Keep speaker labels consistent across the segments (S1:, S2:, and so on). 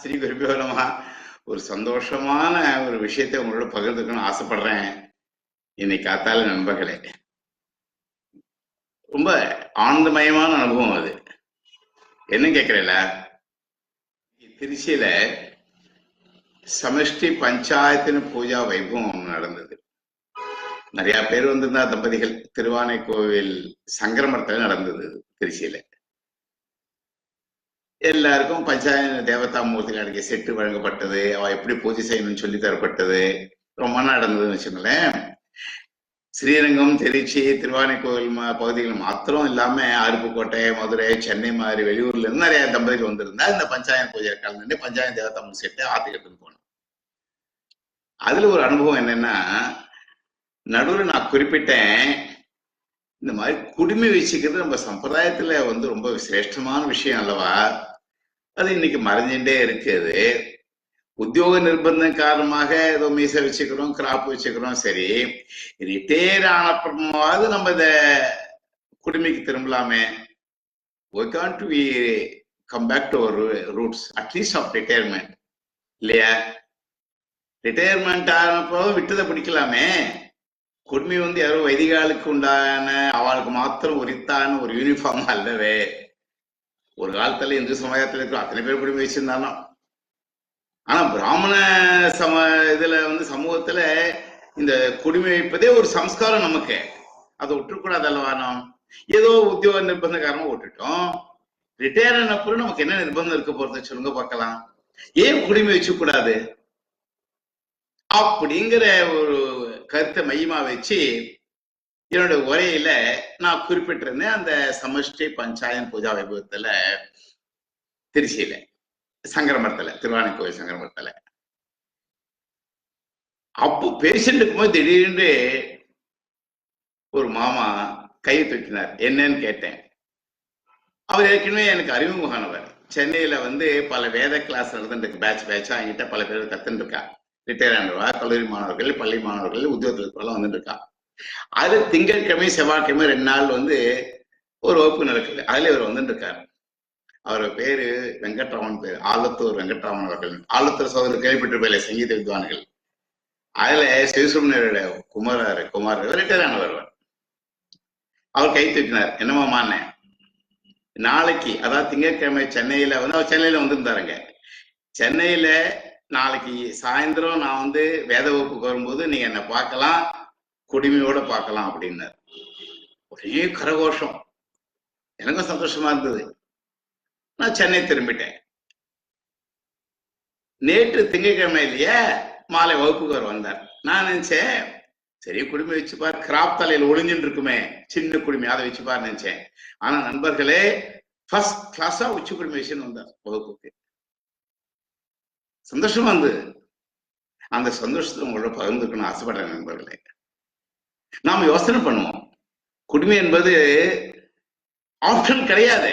S1: ஸ்ரீ குருபியோனமா ஒரு சந்தோஷமான ஒரு விஷயத்தை உங்களோட பகிர்ந்துக்கணும்னு ஆசைப்படுறேன். இன்னைக்கு காத்தால நண்பர்களே. ரொம்ப ஆனந்தமயமான அனுபவம் அது. என்ன கேக்குறீல? திருச்சியில சமஷ்டி பஞ்சாயத்தின் பூஜா வைபவம் நடந்தது. நிறைய பேர் வந்திருந்தா தம்பதிகள் திருவானை கோவில் சங்கரமரத்துல நடந்தது திருச்சியில. எல்லாருக்கும் பஞ்சாயத்து தேவதா மூர்த்தி அடங்கிய செட்டு வழங்கப்பட்டது. அவ எப்படி பூஜை செய்யணும்னு சொல்லி தரப்பட்டது. ரொம்ப நடந்ததுன்னு வச்சுங்களேன் ஸ்ரீரங்கம் திருச்சி திருவானைக்கோவில் மா- பகுதிகள் மாத்திரம் இல்லாம அருப்புக்கோட்டை மதுரை சென்னை மாதிரி வெளியூர்ல இருந்து நிறைய தம்பதிகள் வந்திருந்தா இந்த பஞ்சாயத்து பூஜை கலந்துட்டு பஞ்சாயத்து தேவதா மூர்த்தி செட்டு ஆத்துக்கிட்டு போனோம். அதுல ஒரு அனுபவம் என்னன்னா நடுவில் நான் குறிப்பிட்டேன் இந்த மாதிரி குடுமி வச்சுக்கிறது நம்ம சம்பிரதாயத்துல வந்து ரொம்ப சிரேஷ்டமான விஷயம் அல்லவா? அது இன்னைக்கு மறைஞ்சுட்டே இருக்குது. உத்தியோக நிர்பந்தம் காரணமாக ஏதோ மீசை வச்சுக்கிறோம் கிராப் வச்சுக்கிறோம் சரி. ரிட்டையர் ஆனப்புறமாவது நம்ம இத குடுமைக்கு திரும்பலாமே. Why can't we come back to our roots at least of retirement இல்லையா? ரிட்டையர்மெண்ட் ஆனப்போ விட்டதை பிடிக்கலாமே. குடுமி வந்து யாரோ வைதிகாலுக்கு உண்டான அவளுக்கு மாத்திரம் உரித்தான ஒரு யூனிஃபார்ம் அல்லவே. ஒரு காலத்துல இந்து சமுதாயத்துல இருக்கிற அத்தனை பேர் குடிமை வச்சிருந்தாலும் ஆனா பிராமண சம இதுல வந்து சமூகத்துல இந்த குடிமை வைப்பதே ஒரு சம்ஸ்காரம் நமக்கு. அதை விட்டுறக்கூடாது அல்லவா நாம்? ஏதோ உத்தியோக நிர்பந்த காரணமா விட்டுட்டோம் ரிட்டையர் ஆன அப்புறம் நமக்கு என்ன நிர்பந்தம் இருக்க போறது சொல்லுங்க பார்க்கலாம். ஏன் குடிமை வச்சு கூடாது அப்படிங்கிற ஒரு கருத்தை மையமா வச்சு என்னோட உரையில நான் குறிப்பிட்டிருந்தேன் அந்த சமஷ்டி பஞ்சாயத்து பூஜா வைபவத்துல திருச்சியில சங்கரமரத்துல திருவானைக்கோவில் சங்கரமரத்துல அப்போ பேஷண்ட் இருக்கும்போது திடீர்னு ஒரு மாமா கையை தூக்கினார். என்னன்னு கேட்டேன். அவர் ஏற்கனவே எனக்கு அறிமுகமானவர் சென்னையில வந்து பல வேத கிளாஸ் நடந்துட்டு பேட்ச் பேட்சா என்கிட்ட பல பேர் கத்துன்னு இருக்கா ரிட்டையர் ஆனவா கல்லூரி மாணவர்கள் பள்ளி மாணவர்கள் உத்தியோகத்தில் வந்துட்டு இருக்கா அது திங்கட்கிழமை செவ்வாய்க்கிழமை ரெண்டு நாள் வந்து ஒரு வகுப்பு நடக்குது. அதுல இவர் வந்துட்டு இருக்காரு அவர் பேரு வெங்கட்ராமன் பேர். ஆலத்தூர் வெங்கட்ராமன் அவர்கள். ஆலத்தூர் சோதரர் கேள்விப்பட்டிருப்பேன் சங்கீத வித்வான்கள். அதுல சிவசுப்ரமணியரோட குமார் குமார் ரிட்டையர் ஆனவர் அவர். அவர் கை தூக்கினார். என்னமா மான்னேன் நாளைக்கு அதாவது திங்கட்கிழமை சென்னையில வந்து அவர் சென்னையில வந்திருந்தாருங்க. சென்னையில நாளைக்கு சாயந்தரம் நான் வந்து வேத வகுப்புக்கு வரும்போது நீங்க என்ன பார்க்கலாம். குடிமையோட பார்க்கலாம் அப்படின்னாரு. ஒரே கரகோஷம். எனக்கும் சந்தோஷமா இருந்தது. நான் சென்னை திரும்பிட்டேன். நேற்று திங்கக்கிழமை இல்லையே மாலை வகுப்புக்கு அவர் வந்தார். நான் நினைச்சேன் சரி குடுமி வச்சுப்பார் கிராப் தலையில் ஒளிஞ்சுட்டு இருக்குமே சின்ன குடுமை அதை வச்சுப்பார் நினைச்சேன். ஆனா நண்பர்களே ஃபர்ஸ்ட் கிளாஸா உச்சி குடுமை வச்சுன்னு வந்தார் வகுப்புக்கு. சந்தோஷமா இருந்தது. அந்த சந்தோஷத்தை உங்களோட பகிர்ந்துக்கணும் ஆசைப்படுறேன் நண்பர்களே. நாம யோசனை பண்ணுவோம். குடிமை என்பது ஆப்ஷன் கிடையாது.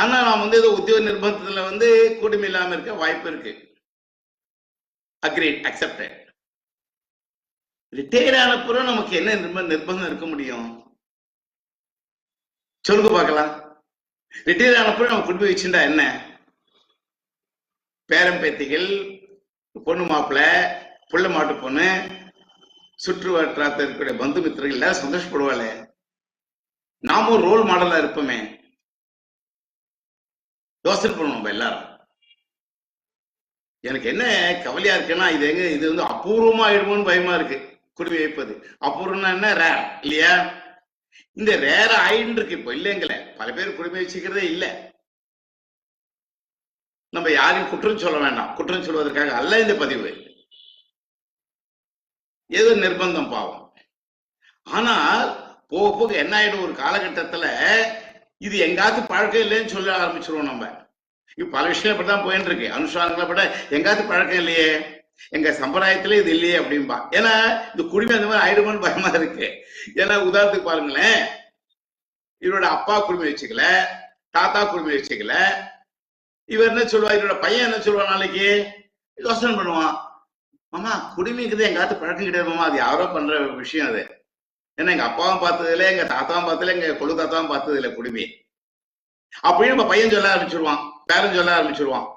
S1: ஆனா நாம் வந்து ஏதோ உத்தியோக நிர்பந்தத்துல வந்து குடுமி இல்லாம இருக்க வாய்ப்பு இருக்கு. அக்ரீட் அக்செப்டட் ரிட்டையர் ஆனப்புறம் நமக்கு என்ன நிர்பந்தம் இருக்க முடியும்? சொல்லுங்க பார்க்கலாம். ரிட்டையர் ஆனப்புறம் நம்ம குடிமை வச்சுட்டா என்ன? பேரன் பேத்திகள் பொண்ணு மாப்பிள்ளை புள்ள மாட்டு பொண்ணு சுற்றுவட்டாரத்தில் இருக்கக்கூடிய பந்து மித்திரர்கள் எல்லாரும் சந்தோஷப்படுவாளே நாமும் ரோல் மாடலா இருப்போமே. யோசனை பண்ணுவோம் நம்ம எல்லாரும். எனக்கு என்ன கவலையா இருக்குன்னா இது எங்க இது வந்து அபூர்வமா ஆயிடுமோன்னு பயமா இருக்கு. குருவி வைப்பது. அபூர்வம்னா என்ன? ரேர் இல்லையா? இந்த ரேர ஆயின்னு இருக்கு. இப்போ இல்லைங்களே பல பேர் குடிமை வச்சுக்கிறதே இல்லை. நம்ம யாரையும் குற்றம் சொல்ல வேண்டாம். குற்றம் சொல்வதற்காக அல்ல இந்த பதிவு. ஏதோ நிர்பந்தம் பாவம்? ஆனால் போக போக என்ன ஆயிடும்? ஒரு காலகட்டத்துல இது எங்காவது பழக்கம் இல்லைன்னு சொல்ல ஆரம்பிச்சிருவோம் நம்ம. இப்ப பல விஷயம் இப்படிதான் போயிட்டு இருக்கு அனுஷ்டானங்களை விட எங்காவது பழக்கம் இல்லையே? எங்க சம்பிரதாயத்துல இது இல்லையே அப்படின்பா ஏன்னா இந்த குடிமை அந்த மாதிரி ஆயிடுமான்னு பயமா இருக்கு. ஏன்னா உதாரணத்துக்கு பாருங்களேன். இவரோட அப்பா குடிமை வச்சுக்கல தாத்தா குடிமை வச்சுக்கல. இவர் என்ன சொல்லுவா இவரோட பையன் என்ன சொல்லுவான் நாளைக்கு? யோசனை பண்ணுவான். மாமா குடிமிக்குது எங்காவது பழக்கம் கிடையாது மாமா அது யாரோ பண்ற விஷயம் அது. ஏன்னா எங்க அப்பாவும் பார்த்தது இல்லை எங்க தாத்தாவும் பார்த்தது இல்லை எங்க கொழு தாத்தாவும் பார்த்தது இல்லை குடுமி. அப்படின்னு நம்ம பையன் சொல்ல ஆரம்பிச்சிருவான் பேரன் சொல்ல ஆரம்பிச்சிருவான்.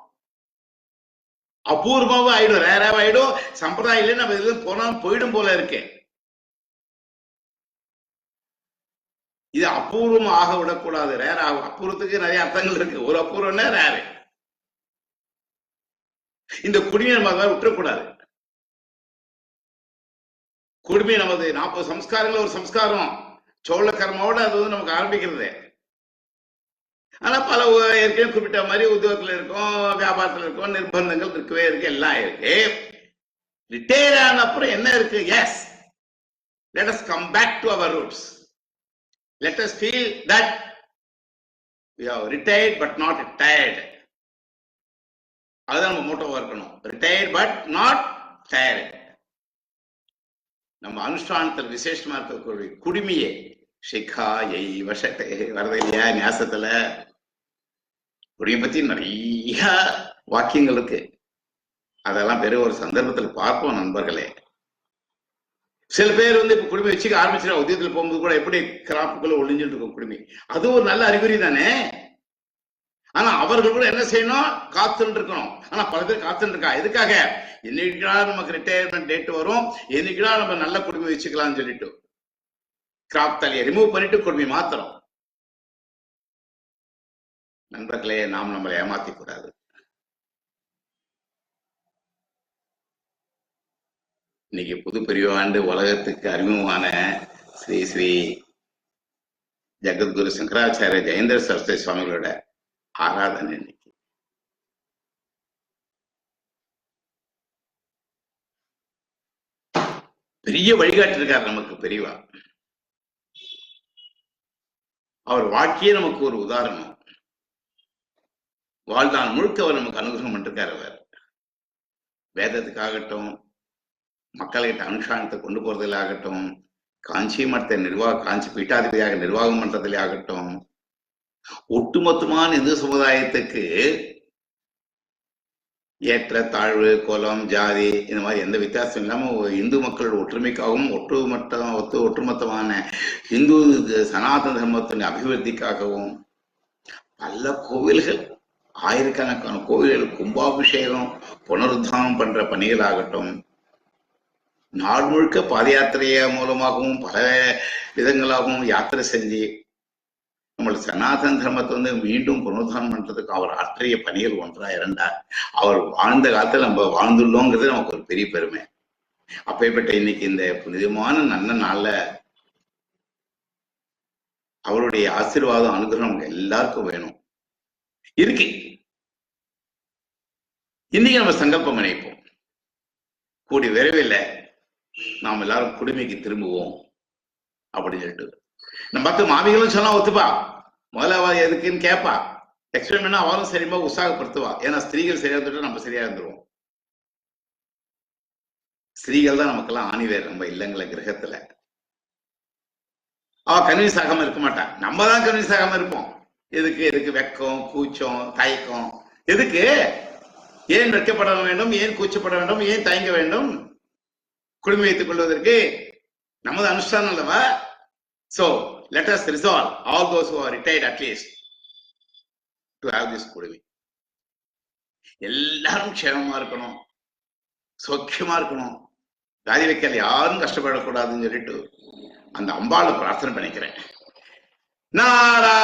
S1: அபூர்வமாவும் ஆயிடும் ரேராவும் ஆயிடும் சம்பிரதாயம் இல்லை நம்ம இதுல போனா போயிடும் போல இருக்கு. இது அபூர்வம் ஆக விடக்கூடாது ரேர். ஆகும் அபூர்வத்துக்கு நிறைய அர்த்தங்கள் இருக்கு. ஒரு அபூர்வம்னா ரேரு. இந்த குடிமையை நம்ம விட்டுறக்கூடாது. குடுமி நமது நாற்பது சம்ஸ்காரங்கள் ஒரு சம்ஸ்காரம். சோழ கர்மாவோட அது வந்து நமக்கு ஆரம்பிக்கிறது. ஆனா பல உ- ஏற்கனவே குறிப்பிட்ட மாதிரி உத்தியோகத்துல இருக்கும் வியாபாரத்துல இருக்கும் நிர்பந்தங்கள் இருக்கவே இருக்கு எல்லாம் இருக்கு. ரிட்டையர் ஆன அப்புறம் என்ன இருக்கு? Yes let us come back to our roots let us feel that we have retired but not அதுதான் நம்ம மோட்டோவா இருக்கணும். ரிட்டையர்ட் பட் நாட் டயர்டு நம்ம அனுஷ்டானத்தில் விசேஷமா இருக்கக்கூடிய குடுமியே ஷிகா எய் வசட்டை வரது இல்லையா ஞாசத்துல குடியை பத்தி நிறைய வாக்கியங்கள் இருக்கு. அதெல்லாம் பெரிய ஒரு சந்தர்ப்பத்துல பார்ப்போம் நண்பர்களே. சில பேர் வந்து இப்ப குடுமி வச்சுக்க ஆரம்பிச்சிடும் உதயத்துல போகும்போது கூட எப்படி கிராப்புக்குள்ள ஒளிஞ்சுட்டு இருக்கும் குடுமி. அது ஒரு நல்ல அறிகுறி தானே? ஆனா அவர்கள் கூட என்ன செய்யணும்? காத்துட்டு இருக்கணும் ஆனா பல பேர் காத்துட்டு இருக்கா எதுக்காக? என்னைக்குடா நமக்கு ரிட்டையர்மெண்ட் டேட் வரும்? என்னைக்குடா நம்ம நல்ல குடுமி வச்சுக்கலாம்னு சொல்லிட்டு. கிராப் தலையை ரிமூவ் பண்ணிட்டு குடுமி மாத்திரம் நண்பர்களே நாம் நம்மளை ஏமாத்தி கூடாது. இன்னைக்கு புது பிரிவாண்டு உலகத்துக்கு அறிமுகமான ஸ்ரீ ஸ்ரீ ஜெகத்குரு சங்கராச்சாரிய ஜெயேந்திர சரஸ்வதி சுவாமிகளோட ஆராதனை இன்னைக்கு பெரிய வழிகாட்டி இருக்கார் நமக்கு பெரியவா. அவர் வாழ்க்கையே நமக்கு ஒரு உதாரணம். வாழ்நாள் முழுக்க அவர் நமக்கு அனுகிரகம் பண்ணிருக்கார் அவர். வேதத்துக்காகட்டும் மக்கள்கிட்ட அனுஷ்டானத்தை கொண்டு போறதிலாகட்டும் காஞ்சி மடத்தை நிர்வாக காஞ்சி பீட்டாதிபதியாக நிர்வாகம் பண்றதுல ஆகட்டும் ஒட்டுமொத்தமான இந்து சமுதாயத்துக்கு ஏற்ற தாழ்வு குலம் ஜாதி இந்த மாதிரி எந்த வித்தியாசம் இல்லாம இந்து மக்களோட ஒற்றுமைக்காகவும் ஒட்டுமொத்த ஒத்து ஒட்டுமொத்தமான இந்து சனாதன தர்மத்தின் அபிவிருத்திக்காகவும் பல கோவில்கள் ஆயிரக்கணக்கான கோவில்கள் கும்பாபிஷேகம் புனருத்தானம் பண்ற பணிகளாகட்டும் நாடு முழுக்க பாத யாத்திரைய மூலமாகவும் பல விதங்களாகவும் யாத்திரை செஞ்சு நம்மளோட சனாதன தர்மத்தை வந்து மீண்டும் புனருத்தானம் பண்றதுக்கு அவர் ஆற்றிய பணிகள் ஒன்றா இரண்டா அவர் வாழ்ந்த காலத்துல நம்ம வாழ்ந்துள்ளோங்கிறது நமக்கு ஒரு பெரிய பெருமை. அப்பேற்பட்ட இன்னைக்கு இந்த புனிதமான நல்ல நாள்ல அவருடைய ஆசீர்வாதம் அனுகிரகம் நமக்கு எல்லாருக்கும் வேணும். இருக்கு. இன்னைக்கு நம்ம சங்கல்பம் நினைப்போம் கூடி விரைவில் நாம் எல்லாரும் குடுமைக்கு திரும்புவோம். அப்படின்னு சொல்லிட்டு நம்ம பார்த்து மாமிகளும் சொன்னா ஒத்துப்பா. முதல்ல அவ எதுக்குன்னு கேட்பா எக்ஸ்பிளைன் பண்ணா அவளும் சரிமா உற்சாகப்படுத்துவா. ஏன்னா ஸ்திரீகள் சரியா இருந்துட்டு நம்ம சரியா இருந்துருவோம். ஸ்திரீகள் தான் நமக்கெல்லாம் ஆணிவேர் நம்ம இல்லங்கள கிரகத்துல. அவ கன்வின்ஸ் ஆகாம இருக்க மாட்டான் நம்ம தான் கன்வின்ஸ் ஆகாம இருப்போம். எதுக்கு? எதுக்கு வெக்கம் கூச்சம் தயக்கம். எதுக்கு? ஏன் வெட்கப்பட வேண்டும்? ஏன் கூச்சப்பட வேண்டும்? ஏன் தயங்க வேண்டும்? குடும்பம் வைத்துக் கொள்வதற்கு நமது அனுஷ்டானம் அல்லவா? So us resolve, all those who are retired at at least to have this குடுமி எல்லாரும் க்ஷேமமா இருக்கணும் சௌக்கியமா இருக்கணும். தாதி வைக்கல யாரும் கஷ்டப்படக்கூடாதுன்னு சொல்லிட்டு அந்த அம்பாளை பிரார்த்தனை பண்ணிக்கிறேன். நாரா